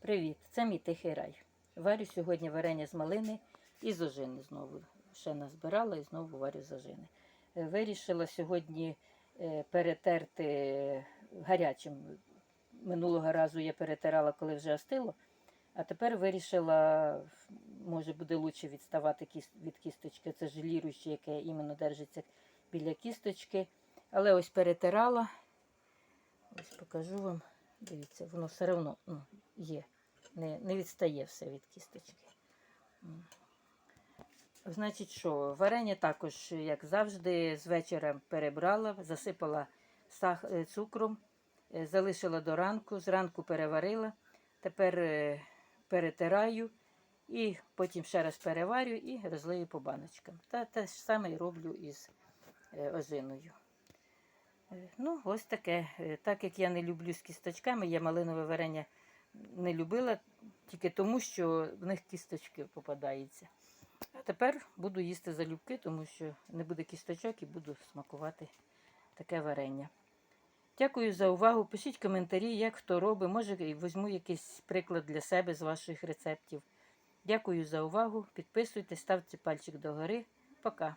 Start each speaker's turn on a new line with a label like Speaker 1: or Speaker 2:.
Speaker 1: Привіт! Це мій тихий рай. Варю сьогодні варення з малини і з ожини знову. Ще назбирала і знову варю з ожини. Е, Вирішила сьогодні е, перетерти гарячим. Минулого разу я перетирала, коли вже остило. А тепер вирішила, може буде краще відставати від кісточки. Це желіруще, яке іменно держиться біля кісточки. Але ось перетирала. Ось покажу вам. Дивіться, воно все одно є. Не, не відстає все від кісточки. Значить, що, варення також, як завжди, з вечора перебрала, засипала сах... е, цукром, е, залишила до ранку, зранку переварила. Тепер е, перетираю і потім ще раз переварю і розлию по баночкам. Та те ж саме роблю із ожиною. Е, Ну, ось таке. Так як я не люблю з кісточками, я малинове варення не любила тільки тому, що в них кісточки попадаються. А тепер буду їсти залюбки, тому що не буде кісточок і буду смакувати таке варення. Дякую за увагу. Пишіть коментарі, як хто робить. Може, візьму якийсь приклад для себе з ваших рецептів. Дякую за увагу. Підписуйтесь, ставте пальчик догори. Пока.